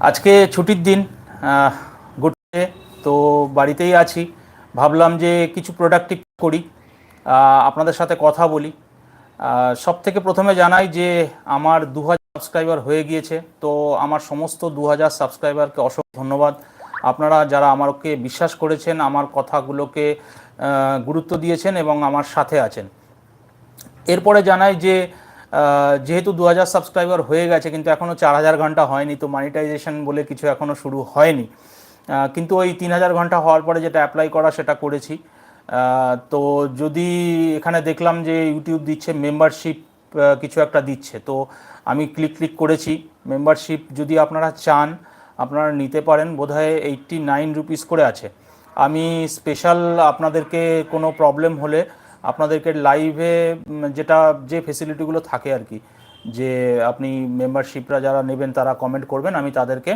আজকে ছুটির দিন গুড তো বাড়িতেই আছি। ভাবলাম যে কিছু প্রোডাক্টিভ করি আপনাদের সাথে কথা বলি। সব থেকে প্রথমে জানাই যে আমার দু হাজার সাবস্ক্রাইবার হয়ে গিয়েছে, তো আমার সমস্ত দু হাজার সাবস্ক্রাইবারকে অসংখ্য ধন্যবাদ। আপনারা যারা আমারকে বিশ্বাস করেছেন, আমার কথাগুলোকে গুরুত্ব দিয়েছেন এবং আমার সাথে আছেন। এরপরে জানাই যে যেহেতু দু হাজার সাবস্ক্রাইবার হয়ে গেছে, কিন্তু এখনও চার হাজার ঘণ্টা হয়নি, তো মনিটাইজেশন বলে কিছু এখনও শুরু হয়নি। কিন্তু ওই তিন হাজার ঘণ্টা হওয়ার পরে যেটা অ্যাপ্লাই করা সেটা করেছি। তো যদি এখানে দেখলাম যে ইউটিউব দিচ্ছে মেম্বারশিপ কিছু একটা দিচ্ছে, তো আমি ক্লিক ক্লিক করেছি। মেম্বারশিপ যদি আপনারা চান, আপনারা নিতে পারেন, বোধহয় এইট্টি নাইন রুপিস করে আছে। আমি স্পেশাল আপনাদেরকে কোনো প্রবলেম হলে আপনাদেরকে লাইভে যেটা, যে ফেসিলিটিগুলো থাকে আর কি, যে আপনি মেম্বারশিপরা যারা নেবেন তারা কমেন্ট করবেন, আমি তাদেরকে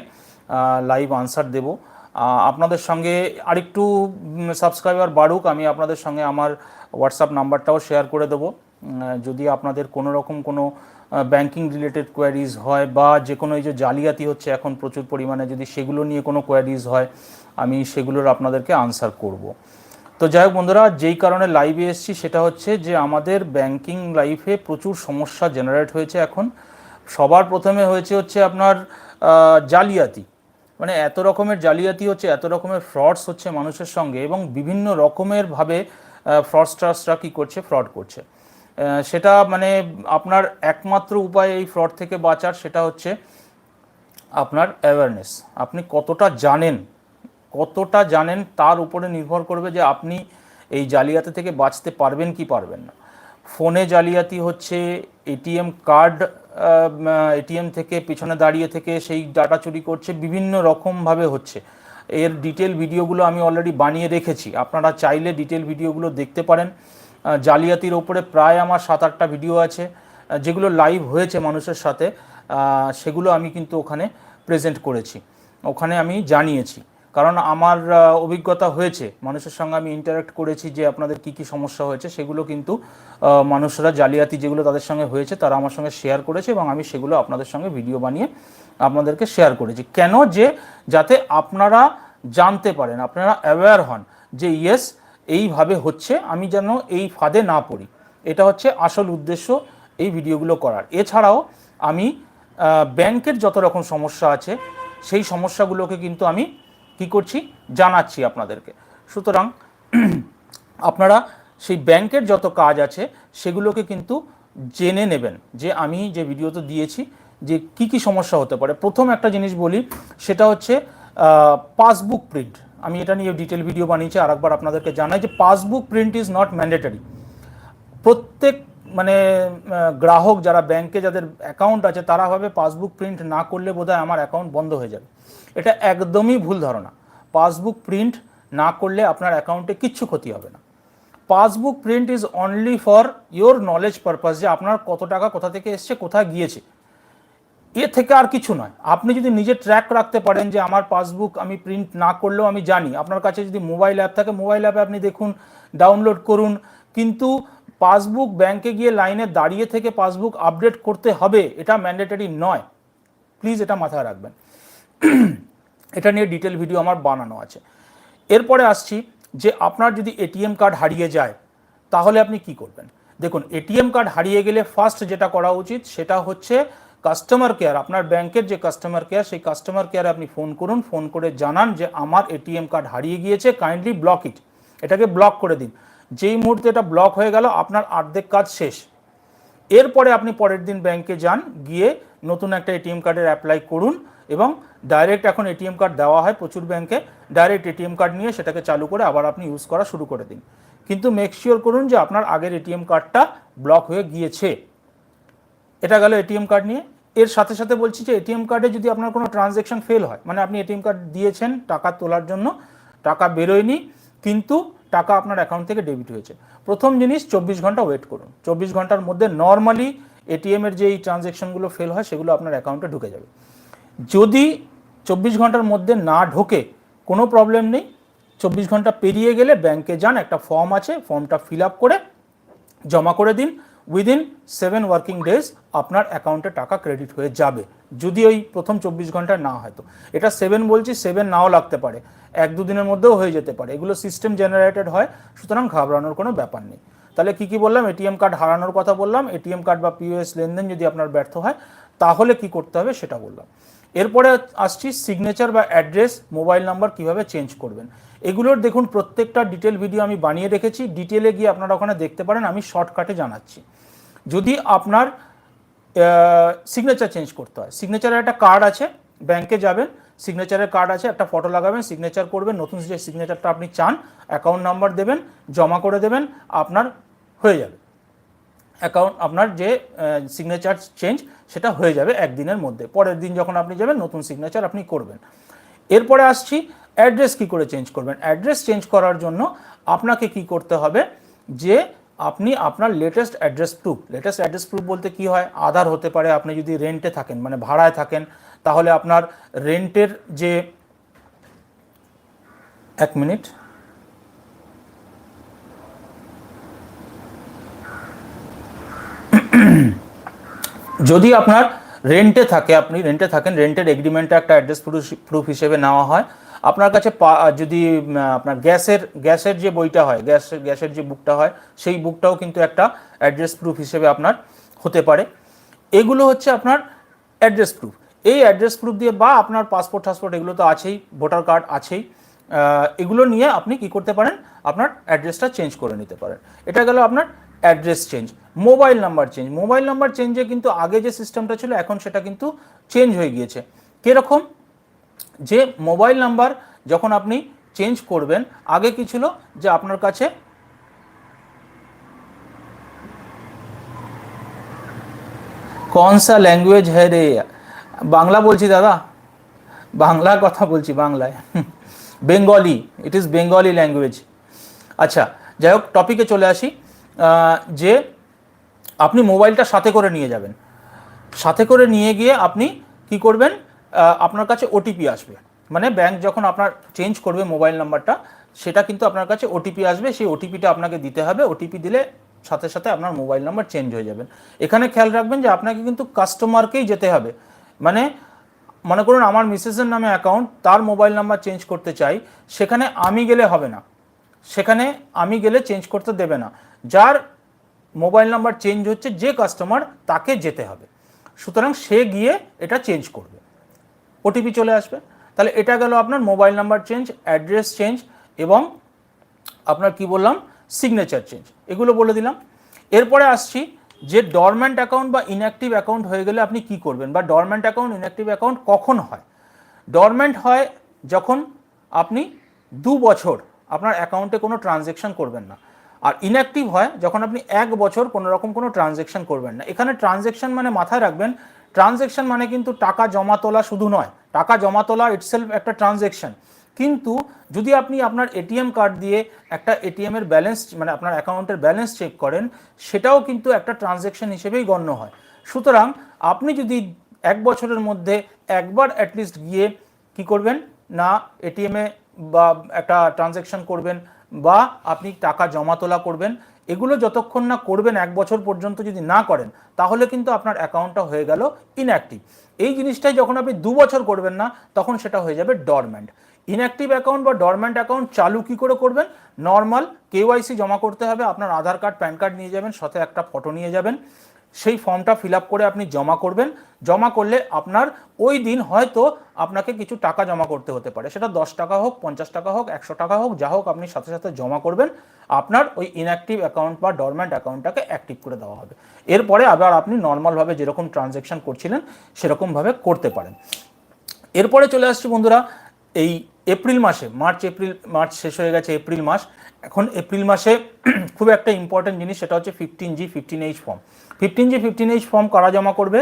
লাইভ আনসার দেব। আপনাদের সঙ্গে আরেকটু সাবস্ক্রাইবার বাড়ুক, আমি আপনাদের সঙ্গে আমার হোয়াটসঅ্যাপ নাম্বারটাও শেয়ার করে দেবো। যদি আপনাদের কোনো রকম কোনো ব্যাংকিং রিলেটেড কোয়ারিজ হয় বা যে কোনো এই যে জালিয়াতি হচ্ছে এখন প্রচুর পরিমাণে, যদি সেগুলো নিয়ে কোনো কোয়ারিজ হয়, আমি সেগুলোর আপনাদেরকে আনসার করব। তো যাই হোক বন্ধুরা, যেই কারণে লাইভে এসেছি সেটা হচ্ছে যে আমাদের ব্যাংকিং লাইফে প্রচুর সমস্যা জেনারেট হয়েছে এখন। সবার প্রথমে হয়েছে হচ্ছে আপনার জালিয়াতি। মানে এত রকমের জালিয়াতি হচ্ছে, এত রকমের ফ্রডস হচ্ছে মানুষের সঙ্গে এবং বিভিন্ন রকমের ভাবে ফ্রডস্টার্সরা কী করছে? ফ্রড করছে। সেটা মানে আপনার একমাত্র উপায় এই ফ্রড থেকে বাঁচার, সেটা হচ্ছে আপনার অ্যাওয়ারনেস আপনি কতটা জানেন কতটা জানেন তার উপরে নির্ভর করবে যে আপনি এই জালিয়াতি থেকে বাঁচতে পারবেন কি পারবেন না। ফোনে জালিয়াতি হচ্ছে এটিএম কার্ড এটিএম থেকে পিছনে দাঁড়িয়ে থেকে সেই ডাটা চুরি করছে, বিভিন্ন রকমভাবে হচ্ছে। এর ডিটেল ভিডিওগুলো আমি অলরেডি বানিয়ে রেখেছি। আপনারা চাইলে ডিটেল ভিডিওগুলো দেখতে পারেন। জালিয়াতির ওপরে প্রায় আমার সাত আটটা ভিডিও আছে যেগুলো লাইভ হয়েছে মানুষের সাথে সেগুলো আমি কিন্তু ওখানে প্রেজেন্ট করেছি। ওখানে আমি জানিয়েছি। কারণ আমার অভিজ্ঞতা হয়েছে। মানুষের সঙ্গে আমি ইন্টারাক্ট করেছি যে আপনাদের কি কি সমস্যা হয়েছে, সেগুলো কিন্তু মানুষরা জালিয়াতি যেগুলো তাদের সঙ্গে হয়েছে তারা আমার সঙ্গে শেয়ার করেছে এবং আমি সেগুলো আপনাদের সঙ্গে ভিডিও বানিয়ে আপনাদেরকে শেয়ার করেছি। কেন যে যাতে আপনারা জানতে পারেন, আপনারা অ্যাওয়্যার হন যে ইয়েস এইভাবে হচ্ছে, আমি যেন এই ফাঁদে না পড়ি। এটা হচ্ছে আসল উদ্দেশ্য এই ভিডিওগুলো করার। এছাড়াও আমি ব্যাংকের যত রকম সমস্যা আছে, সেই সমস্যাগুলোকে কিন্তু আমি কি করছি? জানাচ্ছি আপনাদেরকে। সুতরাং আপনারা সেই ব্যাংকের যত কাজ আছে, সেগুলোকে কিন্তু জেনে নেবেন যে আমি যে ভিডিওতে দিয়েছি, যে কি কি সমস্যা হতে পারে। প্রথম একটা জিনিস বলি, সেটা হচ্ছে পাসবুক প্রিন্ট আমি এটা নিয়ে ডিটেল ভিডিও বানিয়েছি আর একবার আপনাদেরকে জানাই যে passbook print is not mandatory প্রত্যেক মানে গ্রাহক যারা ব্যাংকে যাদের অ্যাকাউন্ট আছে, তারা ভাবে পাসবুক প্রিন্ট না করলে বোধহয় আমার অ্যাকাউন্ট বন্ধ হয়ে যাবে। এটা একদমই ভুল ধারণা। পাসবুক প্রিন্ট না করলে আপনার অ্যাকাউন্টে কিচ্ছু ক্ষতি হবে না। Passbook print is only for your knowledge purpose যে আপনার কত টাকা কোথা থেকে এসছে, কোথায় গিয়েছে। এ থেকে আর কিছু নয়। আপনি যদি নিজে ট্র্যাক রাখতে পারেন যে আমার পাসবুক আমি প্রিন্ট না করলেও আমি জানি। আপনার কাছে যদি মোবাইল অ্যাপ থাকে মোবাইল অ্যাপে আপনি দেখুন ডাউনলোড করুন। কিন্তু পাসবুক ব্যাংকে গিয়ে লাইনে দাঁড়িয়ে থেকে পাসবুক আপডেট করতে হবে, এটা ম্যান্ডেটরি নয়। প্লিজ এটা মাথায় রাখবেন। এটা নিয়ে ডিটেল ভিডিও আমার বানানো আছে। এরপরে আসছি যে আপনার যদি এটিএম কার্ড হারিয়ে যায়, তাহলে আপনি কি করবেন? দেখুন এটিএম কার্ড হারিয়ে গেলে ফার্স্ট যেটা করা উচিত, সেটা হচ্ছে কাস্টমার কেয়ার আপনার ব্যাংকের যে কাস্টমার কেয়ার সেই কাস্টমার কেয়ারে আপনি ফোন করুন ফোন করে জানান যে আমার এটিএম কার্ড হারিয়ে গিয়েছে কাইন্ডলি ব্লক ইট এটাকে ব্লক করে দিন। যেই মুহূর্তে এটা ব্লক হয়ে গেল, আপনার অর্ধেক কাজ শেষ। এরপরে আপনি পরের দিন ব্যাংকে যান, গিয়ে নতুন একটা এটিএম কার্ডের অ্যাপ্লাই করুন এবং ডাইরেক্ট এখন এটিএম কার্ড দেওয়া হয় প্রচুর ব্যাংকে ডাইরেক্ট এটিএম কার্ড নিয়ে সেটাকে চালু করে আবার আপনি ইউজ করা শুরু করে দিন। কিন্তু মেক শিওর করুন যে আপনার আগের এটিএম কার্ডটা ব্লক হয়ে গিয়েছে। এটা গেল এটিএম কার্ড নিয়ে। এর সাথে সাথে বলছি যে এটিএম কার্ডে যদি আপনার কোনো ট্রানজ্যাকশন ফেল হয় মানে আপনি এটিএম কার্ড দিয়েছেন টাকা তোলার জন্য, টাকা বেরোয়নি, কিন্তু টাকা আপনার অ্যাকাউন্ট থেকে ডেবিট হয়েছে। প্রথম জিনিস চব্বিশ ঘণ্টা ওয়েট করুন। চব্বিশ ঘণ্টার মধ্যে নর্মালি এটিএমের যে এই ট্রানজ্যাকশনগুলো ফেল হয়, সেগুলো আপনার অ্যাকাউন্টে ঢুকে যাবে। যদি চব্বিশ ঘণ্টার মধ্যে না ঢোকে কোনো প্রবলেম নেই। চব্বিশ ঘণ্টা পেরিয়ে গেলে ব্যাংকে যান, একটা ফর্ম আছে ফর্মটা ফিল আপ করে জমা করে দিন। উইদিন সেভেন ওয়ার্কিং ডেজ আপনার অ্যাকাউন্টে টাকা ক্রেডিট হয়ে যাবে। যদি ওই প্রথম চব্বিশ ঘন্টায় না হয় তো। এটা সেভেন বলছি সেভেন নাও লাগতে পারে। এক দুদিনের মধ্যেও হয়ে যেতে পারে। এগুলো সিস্টেম জেনারেটেড হয়, সুতরাং ঘাবড়ানোর কোনো ব্যাপার নেই। তাহলে কি কি বললাম? এটিএম কার্ড হারানোর কথা বললাম। এটিএম কার্ড বা পিওএস লেনদেন যদি আপনার ব্যর্থ হয়, তাহলে কি করতে হবে সেটা বললাম। এরপরে আসছি সিগনেচার বা অ্যাড্রেস মোবাইল নাম্বার কীভাবে চেঞ্জ করবেন। এগুলোর দেখুন, প্রত্যেকটা ডিটেল ভিডিও আমি বানিয়ে রেখেছি। ডিটেলে গিয়ে আপনারা ওখানে দেখতে পারেন, আমি শর্টকাটে জানাচ্ছি। যদি আপনার সিগনেচার চেঞ্জ করতে হয় সিগনেচারের একটা কার্ড আছে ব্যাংকে যাবেন সিগনেচারের কার্ড আছে, একটা ফটো লাগাবেন সিগনেচার করবেন, নতুন যে সিগনেচারটা আপনি চান অ্যাকাউন্ট নাম্বার দেবেন, জমা করে দেবেন, আপনার হয়ে যাবে। অ্যাকাউন্ট আপনার যে সিগনেচার চেঞ্জ সেটা হয়ে যাবে একদিনের মধ্যে। পরের দিন যখন আপনি যাবেন, নতুন সিগনেচার আপনি করবেন। এরপরে আসছি অ্যাড্রেস কি করে চেঞ্জ করবেন? অ্যাড্রেস চেঞ্জ করার জন্য আপনাকে কি করতে হবে? যে, আপনি আপনার latest address proof latest address proof বলতে কি হয়? আধার হতে পারে, আপনি যদি রেন্টে থাকেন মানে ভাড়ায় থাকেন, তাহলে আপনার রেন্টের যে, এক মিনিট। যদি আপনার রেন্টে থাকে, আপনি রেন্টে থাকেন রেন্টের এগ্রিমেন্টে একটা অ্যাড্রেস প্রুফ হিসেবে নেওয়া হয়। আপনার কাছে যদি আপনার গ্যাসের গ্যাসের যে বইটা হয় গ্যাস গ্যাসের যে বুকটা হয়, সেই বুকটাও কিন্তু একটা অ্যাড্রেস প্রুফ হিসেবে আপনার হতে পারে। এগুলো হচ্ছে আপনার অ্যাড্রেস প্রুফ এই অ্যাড্রেস প্রুফ দিয়ে বা আপনার পাসপোর্ট টাসপোর্ট এগুলো তো আছেই ভোটার কার্ড আছেই এগুলো নিয়ে আপনি কি করতে পারেন? আপনার অ্যাড্রেসটা চেঞ্জ করে নিতে পারেন। এটা গেল আপনার address change mobile number change mobile number চেঞ্জে কিন্তু আগে যে সিস্টেমটা ছিল, এখন সেটা কিন্তু চেঞ্জ হয়ে গিয়েছে। কীরকম? যে মোবাইল নাম্বার যখন আপনি চেঞ্জ করবেন, আগে কি ছিল? যে আপনার কাছে কন সা ল্যাঙ্গুয়েজ হ্যাঁ রে? বাংলা বলছি দাদা? বাংলা কথা বলছি, বাংলায়। Bengali it is Bengali language আচ্ছা যাই হোক টপিকে চলে আসি। যে আপনি মোবাইলটা সাথে করে নিয়ে যাবেন। সাথে করে নিয়ে গিয়ে আপনি কি করবেন আপনার কাছে ওটিপি আসবে। মানে ব্যাংক যখন আপনার চেঞ্জ করবে মোবাইল নাম্বারটা সেটা কিন্তু আপনার কাছে ওটিপি আসবে। সেই ওটিপিটা আপনাকে দিতে হবে। ওটিপি দিলে সাথে সাথে আপনার মোবাইল নাম্বার চেঞ্জ হয়ে যাবেন এখানে খেয়াল রাখবেন যে আপনাকে কিন্তু কাস্টমারকেই যেতে হবে। মানে মনে করুন আমার মিসেসের নামে অ্যাকাউন্ট তার মোবাইল নাম্বার চেঞ্জ করতে চাই, সেখানে আমি গেলে হবে না। সেখানে আমি গেলে চেঞ্জ করতে দেবে না। যার মোবাইল নাম্বার চেঞ্জ হচ্ছে, যে কাস্টমার তাকে যেতে হবে। সুতরাং সে গিয়ে এটা চেঞ্জ করবে। ওটিপি চলে আসবে। তাহলে এটা গেল আপনার mobile number change, address change এবং আপনার কি বললাম, সিগনেচার চেঞ্জ। এগুলো বলে দিলাম। এরপরে আসছি যে ডরম্যান্ট অ্যাকাউন্ট বা ইনঅ্যাক্টিভ অ্যাকাউন্ট হয়ে গেলে আপনি কি করবেন বা ডরম্যান্ট অ্যাকাউন্ট ইনঅ্যাক্টিভ অ্যাকাউন্ট কখন হয়? ডরম্যান্ট হয় যখন আপনি দু বছর আপনার অ্যাকাউন্টে কোনো ট্রানজেকশন করবেন না। আর ইনঅ্যাক্টিভ হয় যখন আপনি এক বছর কোনো রকম কোনো ট্রানজেকশন করবেন না। এখানে ট্রানজেকশন মানে মাথায় রাখবেন ট্রানজেকশন মানে কিন্তু টাকা জমা তোলা শুধু নয়, টাকা জমা তোলা ইটসেলফ একটা ট্রানজেকশন কিন্তু যদি আপনি আপনার এটিএম কার্ড দিয়ে একটা এটিএম এর ব্যালেন্স মানে আপনার অ্যাকাউন্টের ব্যালেন্স চেক করেন, সেটাও কিন্তু একটা ট্রানজেকশন হিসেবেই গণ্য হয়। সুতরাং আপনি যদি এক বছরের মধ্যে একবার অ্যাটলিস্ট গিয়ে কি করবেন? না এটিএমে বা একটা ট্রানজেকশন করবেন বা আপনি টাকা জমা তোলা করবেন, এগুলো যতক্ষণ না করবেন এক বছর পর্যন্ত যদি না করেন, তাহলে কিন্তু আপনার অ্যাকাউন্টটা হয়ে গেল ইনঅ্যাক্টিভ এই জিনিসটাই যখন আপনি দু বছর করবেন না, তখন সেটা হয়ে যাবে ডরম্যান্ট ইনঅ্যাক্টিভ অ্যাকাউন্ট বা ডরম্যান্ট অ্যাকাউন্ট চালু কি করে করবেন? নর্মাল কেওয়াইসি জমা করতে হবে, আপনার আধার কার্ড প্যান কার্ড নিয়ে যাবেন, সাথে একটা ফটো নিয়ে যাবেন। সেই ফর্মটা ফিল করে আপনি জমা করবেন। জমা করলে আপনার ওই দিন হয়তো আপনাকে কিছু টাকা জমা করতে হতে পারে। সেটা দশ টাকা হোক, পঞ্চাশ টাকা হোক, একশো টাকা হোক, যা হোক আপনি সাথে সাথে জমা করবেন। আপনার ওই ইনঅ্যাক্টিভ অ্যাকাউন্ট বা ডরম্যান্ট অ্যাকাউন্টটাকে অ্যাক্টিভ করে দেওয়া হবে। এরপরে আবার আপনি নর্মালভাবে যেরকম ট্রানজ্যাকশন করছিলেন সেরকমভাবে করতে পারেন। এরপরে চলে আসছি বন্ধুরা, এই এপ্রিল মাসে, মার্চ এপ্রিল, মার্চ শেষ হয়ে গেছে এপ্রিল মাস, এখন এপ্রিল মাসে খুব একটা ইম্পর্টেন্ট জিনিস, সেটা হচ্ছে fifteen G fifteen H form fifteen G fifteen H form কারা জমা করবে।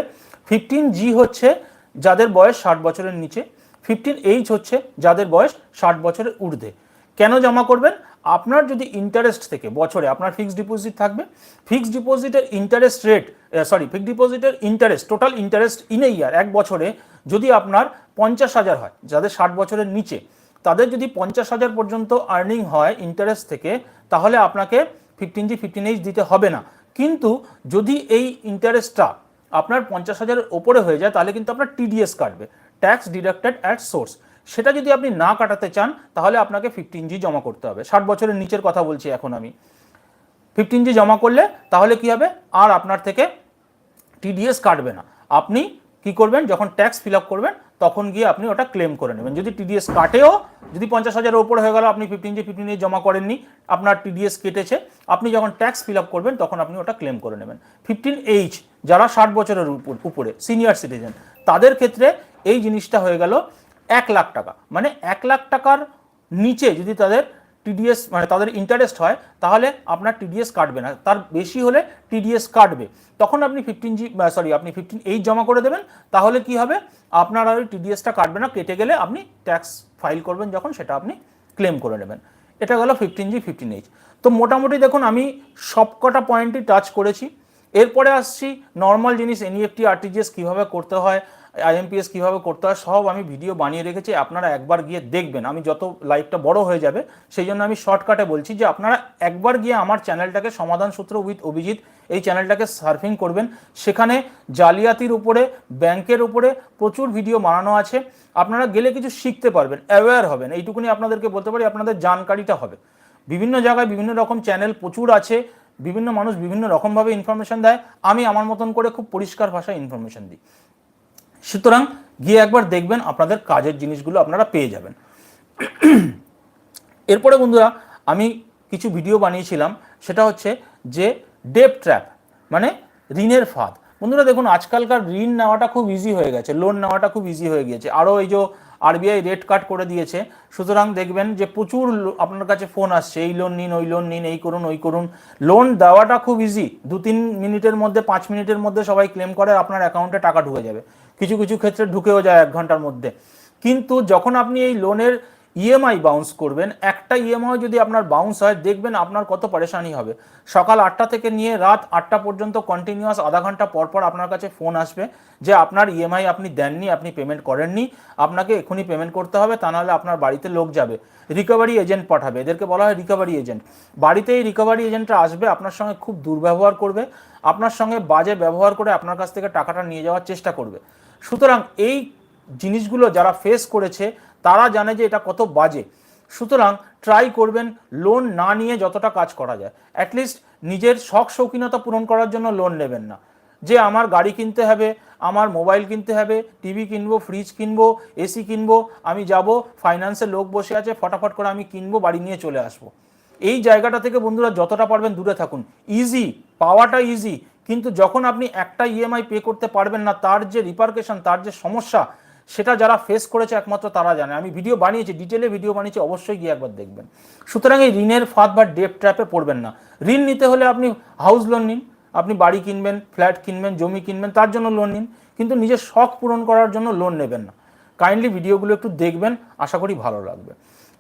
ফিফটিন জি হচ্ছে যাদের বয়স ষাট বছরের নিচে। ফিফটিন এইচ হচ্ছে যাদের বয়স ষাট বছরের ঊর্ধ্বে। কেন জমা করবেন? আপনার যদি ইন্টারেস্ট থেকে বছরে আপনার ফিক্সড ডিপোজিট থাকবে ফিক্সড ডিপোজিটের ইন্টারেস্ট রেট সরি ফিক্সড ডিপোজিটের interest total interest in a year এক বছরে যদি আপনার পঞ্চাশ হাজার হয়, যাদের ষাট বছরের নিচে, তাদের যদি পঞ্চাশ হাজার পর্যন্ত আর্নিং হয় ইন্টারেস্ট থেকে, তাহলে আপনাকে ফিফটিন জি ফিফটিন এইচ দিতে হবে না। কিন্তু যদি এই ইন্টারেস্টটা আপনার পঞ্চাশ হাজারের ওপরে হয়ে যায়, তাহলে কিন্তু আপনার টিডিএস কাটবে ট্যাক্স ডিডাক্টেড অ্যাট সোর্স সেটা যদি আপনি না কাটাতে চান, তাহলে আপনাকে ফিফটিন জি জমা করতে হবে। ষাট বছরের নিচের কথা বলছি এখন আমি। ফিফটিন জি জমা করলে তাহলে কি হবে? আর আপনার থেকে টিডিএস কাটবে না। আপনি কি করবেন? যখন ট্যাক্স ফিল আপ করবেন, তখন গিয়ে আপনি ওটা ক্লেম করে নেবেন। যদি টিডিএস কাটেও, যদি পঞ্চাশ হাজারের ওপরে হয়ে গেল, আপনি ফিফটিন জি ফিফটিন জি জমা করেননি, আপনার টিডিএস কেটেছে, আপনি যখন ট্যাক্স ফিল আপ করবেন, তখন আপনি ওটা ক্লেম করে নেবেন। ফিফটিন এইচ যারা ষাট বছরের উপর- উপরে সিনিয়র সিটিজেন তাদের ক্ষেত্রে এই জিনিসটা হয়ে গেল এক লাখ টাকা। মানে এক লাখ টাকার নিচে যদি তাদের টিডিএস মানে তাদের ইন্টারেস্ট হয়, তাহলে আপনার টিডিএস কাটবে না। তার বেশি হলে টিডিএস কাটবে। তখন আপনি ফিফটিন জি সরি আপনি ফিফটিন এইট জমা করে দেবেন, তাহলে কি হবে? আপনার আর ওই টিডিএসটা কাটবে না, কেটে গেলে আপনি ট্যাক্স ফাইল করবেন যখন সেটা আপনি ক্লেম করে নেবেন। এটা গেল ফিফটিন জি ফিফটিন এইচ তো মোটামুটি দেখুন, আমি সবকটা পয়েন্টই টাচ করেছি। এরপরে আসছি নর্মাল জিনিস এনইএফটি আরটিজিএস কীভাবে করতে হয় আইএমপিএস কীভাবে করতে হয়, সব আমি ভিডিও বানিয়ে রেখেছি, আপনারা একবার গিয়ে দেখবেন। আমি যত লাইভটা বড় হয়ে যাবে, সেই জন্য আমি শর্টকাটে বলছি যে, আপনারা একবার গিয়ে আমার চ্যানেলটাকে সমাধান সূত্র উইথ অভিজিৎ, এই চ্যানেলটাকে সার্ফিং করবেন। সেখানে জালিয়াতির উপরে, ব্যাংকের উপরে প্রচুর ভিডিও বানানো আছে। আপনারা গেলে কিছু শিখতে পারবেন অ্যাওয়্যার হবেন। এইটুকুনি আপনাদেরকে বলতে পারি, আপনাদের জানকারিটা হবে। বিভিন্ন জায়গায় বিভিন্ন রকম চ্যানেল প্রচুর আছে, বিভিন্ন মানুষ বিভিন্ন রকমভাবে ইনফরমেশন দেয়। আমি আমার মতন করে খুব পরিষ্কার ভাষায় ইনফরমেশন দিই। সুতরাং গিয়ে একবার দেখবেন আপনাদের কাজের জিনিসগুলো আপনারা পেয়ে যাবেন। এরপরে বন্ধুরা, আমি কিছু ভিডিও বানিয়েছিলাম, সেটা হচ্ছে যে ডেপ ট্র্যাপ মানে ঋণের ফাঁদ। বন্ধুরা, দেখুন, আজকালকার ঋণ নেওয়াটা খুব ইজি হয়ে গেছে লোন নেওয়াটা খুব ইজি হয়ে গিয়েছে। আরও এই যে আরবিআই রেট কাট করে দিয়েছে, সুতরাং দেখবেন যে প্রচুর আপনার কাছে ফোন আসছে, এই লোন নিন, ওই লোন নিন, এই করুন, ওই করুন। লোন দেওয়াটা খুব ইজি দু তিন মিনিটের মধ্যে, পাঁচ মিনিটের মধ্যে সবাই ক্লেম করে, আপনার অ্যাকাউন্টে টাকা ঢুকে যাবে। কিছু কিছু ক্ষেত্রে ঢুকেও যায় এক ঘণ্টার মধ্যে। কিন্তু যখন আপনি এই লোনের ইএমআই বাউন্স করবেন, একটা ইএমআই যদি আপনার বাউন্স হয়, দেখবেন আপনার কত পরেশানি হবে। সকাল আটটা থেকে নিয়ে রাত আটটা পর্যন্ত কন্টিনিউয়াস আধা ঘণ্টা পর পর আপনার কাছে ফোন আসবে যে, আপনার ইএমআই আপনি দেননি, আপনি পেমেন্ট করেননি, আপনাকে এখনই পেমেন্ট করতে হবে, তা নাহলে আপনার বাড়িতে লোক যাবে। রিকভারি এজেন্ট পাঠাবে। এদেরকে বলা হয় রিকভারি এজেন্ট বাড়িতে এই রিকভারি এজেন্টরা আসবে, আপনার সঙ্গে খুব দুর্ব্যবহার করবে, আপনার সঙ্গে বাজে ব্যবহার করে আপনার কাছ থেকে টাকাটা নিয়ে যাওয়ার চেষ্টা করবে। সুতরাং এই জিনিসগুলো যারা ফেস করেছে, তারা জানে যে এটা কত বাজে। সুতরাং ট্রাই করবেন লোন না নিয়ে যতটা কাজ করা যায়। অ্যাটলিস্ট নিজের শখ শৌখিনতা পূরণ করার জন্য লোন নেবেন না। যে আমার গাড়ি কিনতে হবে, আমার মোবাইল কিনতে হবে টিভি কিনবো ফ্রিজ কিনবো এসি কিনবো, আমি যাব ফাইন্যান্সের লোক বসে আছে, ফটাফট করে আমি কিনবো, বাড়ি নিয়ে চলে আসব। এই জায়গাটা থেকে বন্ধুরা যতটা পারবেন দূরে থাকুন। ইজি পাওয়াটা ইজি কিন্তু যখন আপনি একটা ইএমআই পে করতে পারবেন না, তার যে রিপার্কেশন তার যে সমস্যা, সেটা যারা ফেস করেছে একমাত্র তারা জানে। আমি ভিডিও বানিয়েছি ডিটেলে ভিডিও বানিয়েছি, অবশ্যই গিয়ে একবার দেখবেন। সুতরাং এই ঋণের ফাঁদ বা ডেপ ট্র্যাপে পড়বেন না। ঋণ নিতে হলে আপনি হাউস লোন নিন, আপনি বাড়ি কিনবেন ফ্ল্যাট কিনবেন, জমি কিনবেন, তার জন্য লোন নিন, কিন্তু নিজের শখ পূরণ করার জন্য লোন নেবেন না। কাইন্ডলি ভিডিওগুলো একটু দেখবেন, আশা করি ভালো লাগবে।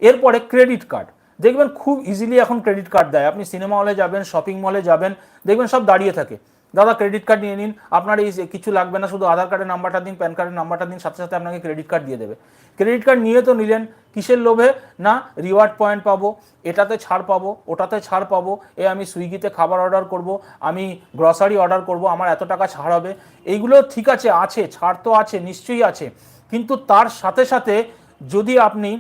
এরপরে ক্রেডিট কার্ড দেখবেন খুব ইজিলি এখন ক্রেডিট কার্ড দেয়। আপনি সিনেমা হলে যাবেন শপিং মলে যাবেন, দেখবেন সব দাঁড়িয়ে থাকে। দাদা ক্রেডিট কার্ড নিয়ে নিন। আপনার এই কিছু লাগবে না, শুধু আধার কার্ডের নাম্বারটা দিন প্যান কার্ডের নাম্বারটা দিন, সাথে সাথে আপনাকে ক্রেডিট কার্ড দিয়ে দেবে। ক্রেডিট কার্ড নিয়ে তো নিলেন, কিসের লোভে? না রিওয়ার্ড পয়েন্ট পাবো, এটাতে ছাড় পাবো, ওটাতে ছাড় পাবো, এ আমি সুইগিতে খাবার অর্ডার করব, আমি গ্রসারি অর্ডার করব, আমার এত টাকা ছাড় হবে। এইগুলো ঠিক আছে আছে, ছাড় তো আছে, নিশ্চয়ই আছে। কিন্তু তার সাথে সাথে যদি আপনি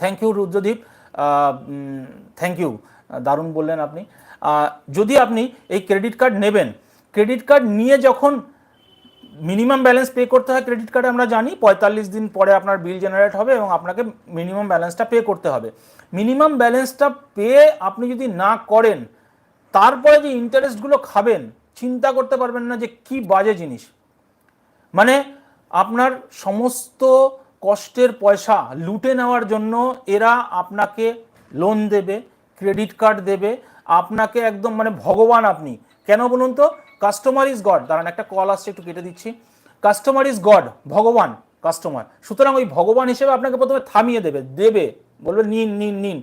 thank you Rudradip thank you দারুণ বললেন আপনি যদি আপনি এই ক্রেডিট কার্ড নেবেন, ক্রেডিট কার্ড নিয়ে যখন মিনিমাম ব্যালেন্স পে করতে হয়, ক্রেডিট কার্ডে আমরা জানি পঁয়তাল্লিশ দিন পরে আপনার বিল জেনারেট হবে এবং আপনাকে মিনিমাম ব্যালেন্সটা পে করতে হবে। মিনিমাম ব্যালেন্সটা পে আপনি যদি না করেন, তারপরে যে ইন্টারেস্টগুলো খাবেন, চিন্তা করতে পারবেন না যে কি বাজে জিনিস। মানে আপনার সমস্ত কষ্টের পয়সা লুটে নেওয়ার জন্য এরা আপনাকে লোন দেবে ক্রেডিট কার্ড দেবে আপনাকে একদম মানে ভগবান আপনি। কেন বলুন তো? কাস্টমার ইজ গড দাঁড়ান, একটা কল আসছে, একটু কেটে দিচ্ছি। কাস্টমার ইজ গড ভগবান কাস্টমার সুতরাং ওই ভগবান হিসেবে আপনাকে প্রথমে থামিয়ে দেবে দেবে। বলবে, নিন নিন নিন।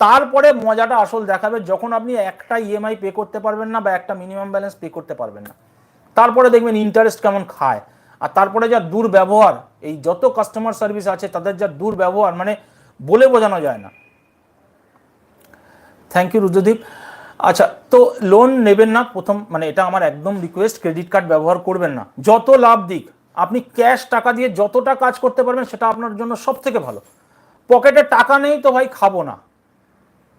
তারপরে মজাটা আসল দেখাবে যখন আপনি একটা ইএমআই পে করতে পারবেন না বা একটা মিনিমাম ব্যালেন্স পে করতে পারবেন না। তারপরে দেখবেন ইন্টারেস্ট কেমন খায়। আর তারপরে যা দুর্ব্যবহার, এই যত কাস্টমার সার্ভিস আছে, তাদের যা দুর্ব্যবহার মানে বলে বোঝানো যায় না। থ্যাংক ইউ রুদ্রদীপ আচ্ছা তো লোন নেবেন না প্রথম মানে এটা আমার একদম রিকোয়েস্ট ক্রেডিট কার্ড ব্যবহার করবেন না। যত লাভ দিক, আপনি ক্যাশ টাকা দিয়ে যতটা কাজ করতে পারবেন, সেটা আপনার জন্য সব থেকে ভালো। পকেটে টাকা নেই তো ভাই খাব না।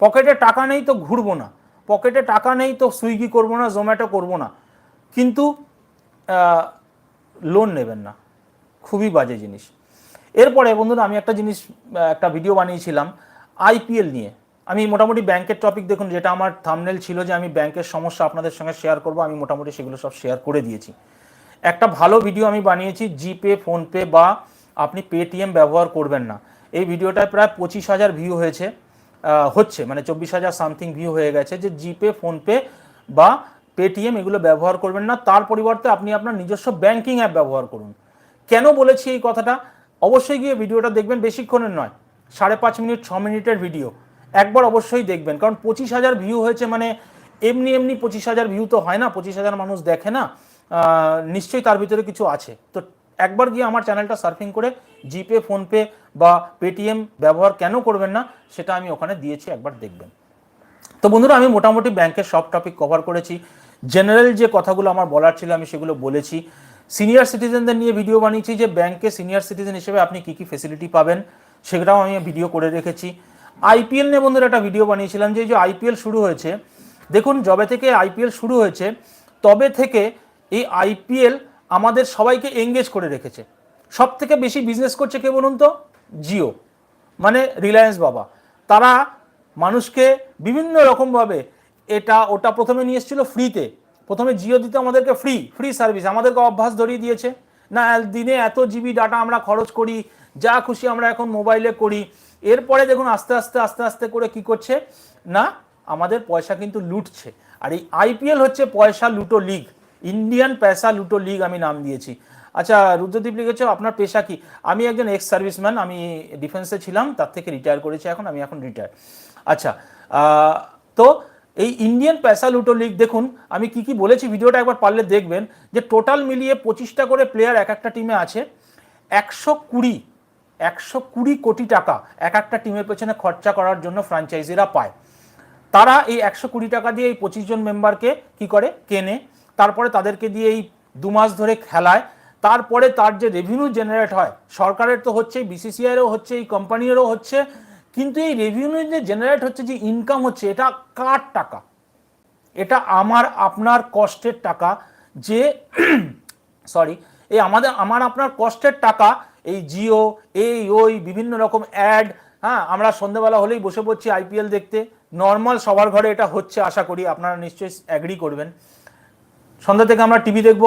পকেটে টাকা নেই তো ঘুরবো না। পকেটে টাকা নেই তো সুইগি করব না, জোম্যাটো করব না। কিন্তু লোন নেবেন না। খুবই বাজে জিনিস। এরপরে বন্ধুরা, আমি একটা জিনিস একটা ভিডিও বানিয়েছিলাম আইপিএল নিয়ে। আমি মোটামুটি ব্যাংকের টপিক দেখুন, যেটা আমার থামনেল ছিল যে আমি ব্যাংকের সমস্যা আপনাদের সঙ্গে শেয়ার করব, আমি মোটামুটি সেগুলো সব শেয়ার করে দিয়েছি। একটা ভালো ভিডিও আমি বানিয়েছি জিপে ফোনপে বা আপনি পেটিএম ব্যবহার করবেন না। এই ভিডিওটায় প্রায় পঁচিশ হাজার ভিউ হয়েছে হচ্ছে মানে চব্বিশ হাজার সামথিং ভিউ হয়ে গেছে যে জিপে ফোনপে বা পেটিএম এগুলো ব্যবহার করবেন না। তার পরিবর্তে আপনি আপনার নিজস্ব ব্যাংকিং অ্যাপ ব্যবহার করুন। কেন বলেছি এই কথাটা? অবশ্যই গিয়ে ভিডিওটা দেখবেন, বেশিক্ষণের নয়, সাড়ে পাঁচ মিনিট, ছ মিনিটের ভিডিও একবার অবশ্যই দেখবেন। কারণ পঁচিশ হাজার ভিউ হয়েছে মানে এমনি এমনি পঁচিশ হাজার ভিউ তো হয় না, পঁচিশ হাজার মানুষ দেখে না। নিশ্চয়ই তার ভিতরে কিছু আছে। তো একবার গিয়ে আমার চ্যানেলটা সার্ফিং করে জিপে, ফোনপে বা পেটিএম ব্যবহার কেন করবেন না, সেটা আমি ওখানে দিয়েছি, একবার দেখবেন। তো বন্ধুরা, আমি মোটামুটি ব্যাংকের সব টপিক কভার করেছি। জেনারেল যে কথাগুলো আমার বলার ছিল, আমি সেগুলো বলেছি। সিনিয়র সিটিজেনদের নিয়ে ভিডিও বানিয়েছি যে, ব্যাংকে সিনিয়র সিটিজেন হিসেবে আপনি কী কী ফেসিলিটি পাবেন, সেটাও আমি ভিডিও করে রেখেছি। আইপিএল নিয়ে বন্ধুরা একটা ভিডিও বানিয়েছিলাম যে যে আইপিএল শুরু হয়েছে, দেখুন যবে থেকে আইপিএল শুরু হয়েছে, তবে থেকে এই আইপিএল আমাদের সবাইকে এঙ্গেজ করে রেখেছে। সব থেকে বেশি বিজনেস করছে কে বলুন তো? জিও মানে রিলায়েন্স বাবা। তারা মানুষকে বিভিন্ন রকমভাবে এটা, ওটা প্রথমে নিয়ে এসেছিল ফ্রিতে প্রথমে জিও দিতে আমাদেরকে ফ্রি ফ্রি সার্ভিস আমাদেরকে অভ্যাস ধরিয়ে দিয়েছে। না দিনে এত জিবি ডাটা আমরা খরচ করি, যা খুশি আমরা এখন মোবাইলে করি। এরপরে দেখুন আস্তে আস্তে আস্তে আস্তে করে কি করছে? না, আমাদের পয়সা কিন্তু লুটছে। আর এই আইপিএল হচ্ছে পয়সা লুটো লিগ। ইন্ডিয়ান পয়সা লুটো লিগ আমি নাম দিয়েছি। আচ্ছা রুদ্রদীপ লিখেছ, আপনার পেশা কি? আমি একজন এক্স সার্ভিসম্যান আমি ডিফেন্সে ছিলাম, তার থেকে রিটায়ার করেছি এখন, আমি এখন রিটায়ার আচ্ছা তো এই ইন্ডিয়ান পয়সা লুটো লিগ, দেখুন, আমি কি কি বলেছি, ভিডিওটা একবার পারলে দেখবেন যে টোটাল মিলিয়ে পঁচিশটা করে প্লেয়ার এক একটা টিমে আছে। একশো কুড়ি একশো কুড়ি কোটি টাকা এক একটা টিমের পেছনে খরচা করার জন্য ফ্র্যাঞ্চাইজিরা পায়। তারা এই একশো কুড়ি টাকা দিয়ে এই পঁচিশ জন মেম্বারকে কি করে? কেনে। তারপরে তাদেরকে দিয়ে এই দু মাস ধরে খেলায়। তারপরে তার যে রেভিনিউ জেনারেট হয়, সরকারের তো হচ্ছে বিসিসিআইয়েরও হচ্ছে, এই কোম্পানিরও হচ্ছে। কিন্তু এই রেভিনিউ যে জেনারেট হচ্ছে, যে ইনকাম হচ্ছে, এটা কার টাকা? এটা আমার, আপনার কষ্টের টাকা। যে সরি এই আমাদের, আমার, আপনার কষ্টের টাকা এই জিও, এই ওই বিভিন্ন রকম অ্যাড হ্যাঁ আমরা সন্ধ্যেবেলা হলেই বসে পড়ছি আইপিএল দেখতে। নর্মাল সবার ঘরে এটা হচ্ছে, আশা করি আপনারা নিশ্চয়ই অ্যাগ্রি করবেন। সন্ধ্যা থেকে আমরা টিভি দেখব,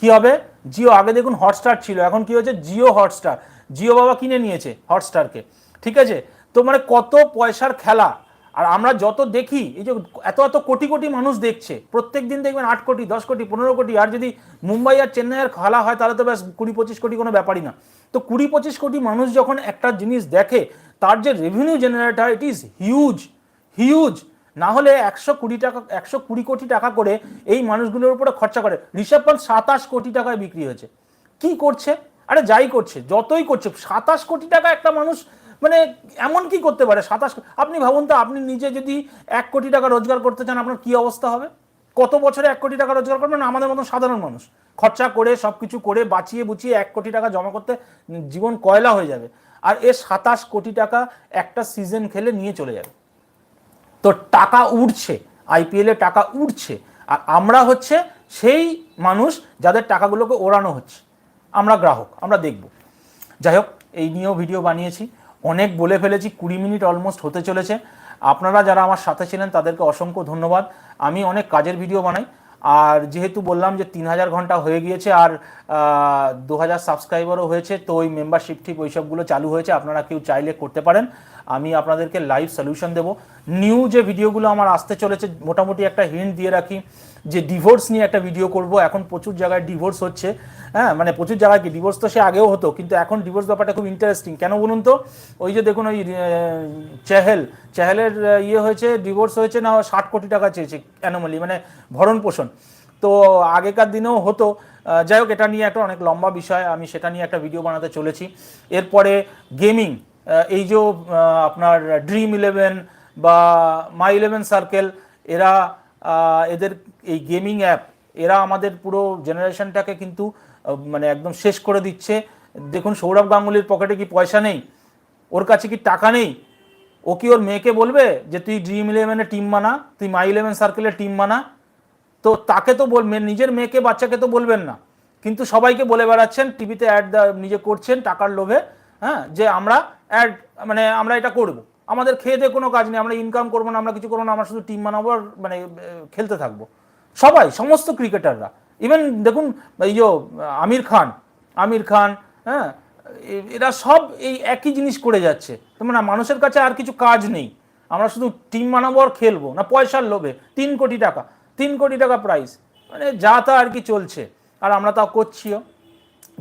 কি হবে? জিও, আগে দেখুন হটস্টার ছিল, এখন কি হয়েছে? জিও হটস্টার। জিও বাবা কিনে নিয়েছে হটস্টারকে, ঠিক আছে? তো মানে কত পয়সার খেলা। আর আমরা যত দেখি, এই যে এত এত কোটি কোটি মানুষ দেখছে, প্রত্যেক দিন দেখবেন আট কোটি, দশ কোটি, পনেরো কোটি, আর যদি মুম্বাই আর চেন্নাইয়ের খেলা হয়, তাহলে তো ব্যাস কুড়ি পঁচিশ কোটি কোনো ব্যাপারই না। তো কুড়ি পঁচিশ কোটি মানুষ যখন একটা জিনিস দেখে, তার যে রেভিনিউ জেনারেট হয় ইট ইজ হিউজ হিউজ না হলে একশো কুড়ি টাকা, একশো কুড়ি কোটি টাকা করে এই মানুষগুলোর উপরে খরচা করে। ঋষভ পান্ত সাতাশ কোটি টাকায় বিক্রি হয়েছে। কি করছে? আরে যাই করছে, যতই করছে, সাতাশ কোটি টাকা একটা মানুষ মানে এমন কি করতে পারে সাতাশ আপনি ভাবুন তো, আপনি নিজে যদি এক কোটি টাকা রোজগার করতে চান, আপনার কি অবস্থা হবে? কত বছরে এক কোটি টাকা রোজগার করবেন আমাদের মতন সাধারণ মানুষ। খরচা করে সব কিছু করে, বাঁচিয়ে বুচিয়ে এক কোটি টাকা জমা করতে জীবন কয়লা হয়ে যাবে। আর এ সাতাশ কোটি টাকা একটা সিজন খেলে নিয়ে চলে যাবে। তো টাকা উঠছে আইপিএলে টাকা উঠছে আর আমরা হচ্ছে সেই মানুষ যাদের টাকাগুলোকে ওড়ানো হচ্ছে। আমরা গ্রাহক, আমরা দেখব। যাই হোক, এই নিয়েও ভিডিও বানিয়েছি। অনেক বলে ফেলেছি, কুড়ি মিনিট অলমোস্ট হতে চলেছে। আপনারা যারা আমার সাথে ছিলেন, তাদেরকে অসংখ্য ধন্যবাদ। আমি অনেক কাজের ভিডিও বানাই। আর যেহেতু বললাম যে তিন হাজার ঘণ্টা হয়ে গিয়েছে আর দু হাজার সাবস্ক্রাইবারও হয়েছে, তো ওই মেম্বারশিপ ঠিক ওই সবগুলো চালু হয়েছে, আপনারা কেউ চাইলে করতে পারেন। আমি আপনাদেরকে লাইভ সলিউশন দেবো। নিউ যে ভিডিওগুলো আমার আসতে চলেছে, মোটামুটি একটা হিন্ট দিয়ে রাখি যে ডিভোর্স নিয়ে একটা ভিডিও করব। এখন প্রচুর জায়গায় ডিভোর্স হচ্ছে। হ্যাঁ মানে প্রচুর জায়গায় কি ডিভোর্স তো সে আগেও হতো, কিন্তু এখন ডিভোর্স ব্যাপারটা খুব ইন্টারেস্টিং কেন বলুন তো? ওই যে দেখুন ওই চেহেল, চেহেলের ইয়ে হয়েছে ডিভোর্স হয়েছে না, ষাট কোটি টাকা চেয়েছে অ্যানোমালি মানে ভরণ পোষণ। তো আগেকার দিনেও হতো। যাই হোক, এটা নিয়ে একটা অনেক লম্বা বিষয়, আমি সেটা নিয়ে একটা ভিডিও বানাতে চলেছি। এরপরে গেমিং এই যে আপনার ড্রিম ইলেভেন বা মাই ইলেভেন সার্কেল এরা এদের এই গেমিং অ্যাপ এরা আমাদের পুরো জেনারেশনটাকে কিন্তু মানে একদম শেষ করে দিচ্ছে। দেখুন সৌরভ গাঙ্গুলির পকেটে কি পয়সা নেই? ওর কাছে কি টাকা নেই? ও কি ওর মেয়েকে বলবে যে, তুই ড্রিম ইলেভেনে টিম মানা তুই মাই ইলেভেন সার্কেলের টিম মানা তো তাকে তো বল নিজের মেয়েকে, বাচ্চাকে তো বলবেন না। কিন্তু সবাইকে বলে বেড়াচ্ছেন টিভিতে অ্যাড নিজে করছেন টাকার লোভে হ্যাঁ যে আমরা অ্যাড মানে আমরা এটা করব। আমাদের খেয়ে দিয়ে কোনো কাজ নেই, আমরা ইনকাম করব না, আমরা কিছু করব না, আমরা শুধু টিম বানাবো আর মানে খেলতে থাকব। সবাই, সমস্ত ক্রিকেটাররা ইভেন দেখুন, এই যে, আমির খান আমির খান হ্যাঁ এরা সব এই একই জিনিস করে যাচ্ছে। মানে মানুষের কাছে আর কিছু কাজ নেই। আমরা শুধু টিম বানাবো আর খেলব, না পয়সার লোভে। তিন কোটি টাকা, তিন কোটি টাকা প্রাইস মানে যা তা আর কি চলছে। আর আমরা তাও করছিও।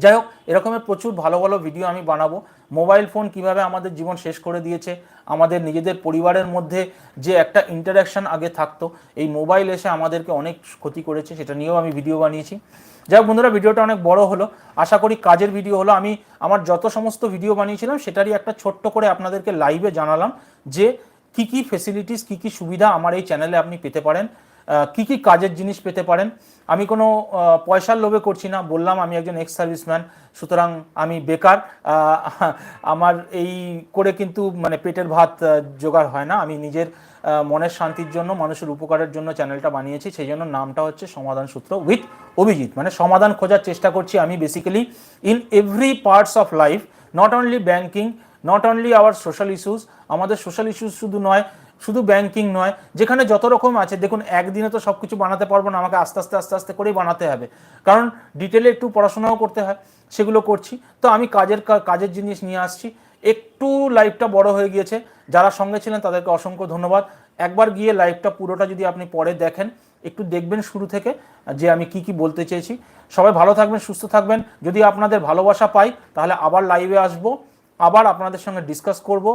যাই হোক এরকমের প্রচুর ভালো ভালো ভিডিও আমি বানাবো। মোবাইল ফোন কীভাবে আমাদের জীবন শেষ করে দিয়েছে, আমাদের নিজেদের পরিবারের মধ্যে যে একটা ইন্টারাকশন আগে থাকতো, এই মোবাইল এসে আমাদেরকে অনেক ক্ষতি করেছে, সেটা নিয়েও আমি ভিডিও বানিয়েছি। যাই হোক বন্ধুরা ভিডিওটা অনেক বড় হলো। আশা করি কাজের ভিডিও হলো। আমি আমার যত সমস্ত ভিডিও বানিয়েছিলাম, সেটারই একটা ছোট্ট করে আপনাদেরকে লাইভে জানালাম যে কি কি ফেসিলিটিস কি কি সুবিধা আমার এই চ্যানেলে আপনি পেতে পারেন। কি কি কাজের জিনিস পেতে পারেন? আমি কোনো পয়সার লোভে করছি না। বললাম, আমি একজন এক্স সার্ভিসম্যান সুতরাং আমি বেকার। আমার এই করে কিন্তু মানে পেটের ভাত জোগাড় হয় না। আমি নিজের মনের শান্তির জন্য, মানুষের উপকারের জন্য চ্যানেলটা বানিয়েছি। সেই জন্য নামটা হচ্ছে সমাধান সূত্র উইথ অভিজিৎ। মানে সমাধান খোঁজার চেষ্টা করছি আমি basically in every parts of life not only banking not only our social issues আমাদের সোশ্যাল ইস্যুস শুধু নয় শুধু ব্যাংকিং নয়, যেখানে যত রকম আছে, দেখুন একদিনে তো সব কিছু বানাতে পারব না, আমাকে আস্তে আস্তে আস্তে আস্তে করেই বানাতে হবে। কারণ ডিটেলে একটু পড়াশোনাও করতে হয়, সেগুলো করছি। তো আমি কাজের কাজের জিনিস নিয়ে আসছি। একটু লাইফটা বড় হয়ে গিয়েছে। যারা সঙ্গে ছিলেন, তাদেরকে অসংখ্য ধন্যবাদ। একবার গিয়ে লাইভটা পুরোটা যদি আপনি পরে দেখেন, একটু দেখবেন শুরু থেকে, যে আমি কি কি বলতে চেয়েছি। সবাই ভালো থাকবেন, সুস্থ থাকবেন। যদি আপনাদের ভালোবাসা পাই, তাহলে আবার লাইভে আসব। আবার আপনাদের সঙ্গে ডিসকাস করব।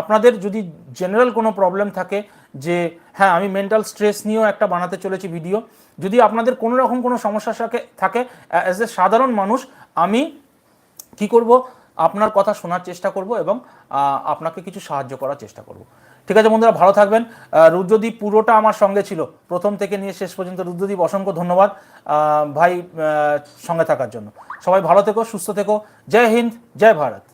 আপনাদের যদি জেনারেল কোনো প্রবলেম থাকে যে হ্যাঁ আমি মেন্টাল স্ট্রেস নিয়েও একটা বানাতে চলেছি ভিডিও যদি আপনাদের কোনো রকম কোনো সমস্যা থাকে অ্যাজ এ সাধারণ মানুষ, আমি কি করব, আপনার কথা শোনার চেষ্টা করব এবং আপনাকে কিছু সাহায্য করার চেষ্টা করব। ঠিক আছে বন্ধুরা, ভালো থাকবেন। রুদ্রদীপ পুরোটা আমার সঙ্গে ছিল। প্রথম থেকে নিয়ে শেষ পর্যন্ত রুদ্রদীপ, অসংখ্য ধন্যবাদ। ভাই সঙ্গে থাকার জন্য। সবাই ভালো থেকো, সুস্থ থেকো। জয় হিন্দ, জয় ভারত।